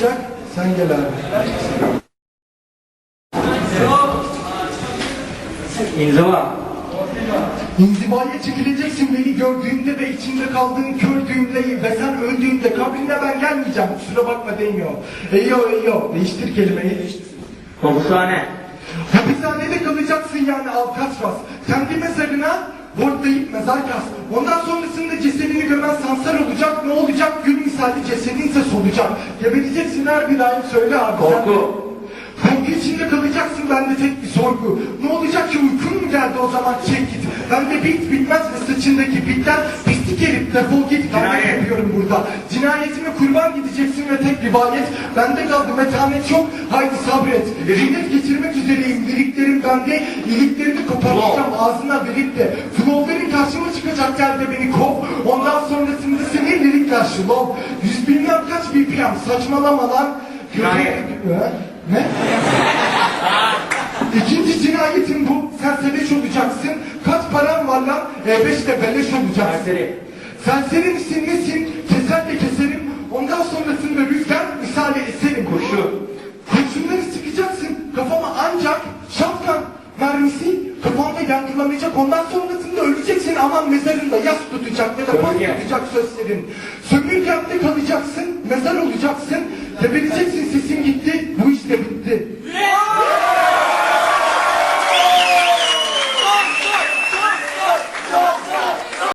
çıkacak? Sen gel abi. İnziva. İnzivaya çekileceksin beni gördüğünde ve içinde kaldığın kör düğümleyi ve sen öldüğünde kabrine ben gelmeyeceğim. Kusura bakma demiyor. Eyyo eyyo. Değiştir kelimeyi. Hapishane. Hapishanede kalacaksın yani Alcatraz. Mezar kaz. Ondan sonrasında cesedini gömen sansar olacak. Ne olacak? Gül misali cesedinse solacak. Gebereceksin her bir ayet söyle abi. Korku. Korku içinde kalacaksın bende tek bir sorgu. Ne olacak ki uykun mu geldi o zaman çek git. Bende bit bitmez ve saçındaki bitler defol git. Cinayet. yapıyorum burada. Cinayetime kurban gideceksin ve tek rivayet. Bende kaldı metanet yok. Haydi sabret. Hedef geçirmek üzereyim. Liriklerim bende. İliklerimi koparacağım ağzına verip de. Flow'ların karşıma çıkacak gel de beni kov. Ondan sonrasında senin lirikler şlov. Yüz bilmem kaç BPM saçmalama lan. Cinayet. Ne? İkinci cinayetin bu. Sen sebeş olacaksın. Kaç paran var lan? E5 de beleş olacaksın. Serseri. Serseri misin nesin? Keser de keserim. Ondan sonrasında rüzgar misali eserim. Kurşun. Kurşunları sıkacaksın. Kafama ancak şapkan mermisi kafamda yankılanacak. Ondan sonrasında öleceksin aman mezarında yas tutacak ya da pas tutacak sözlerin. Sömürgemde kalacaksın, mezar olacaksın. Gebereceksin sesin gitti, bu işte bitti.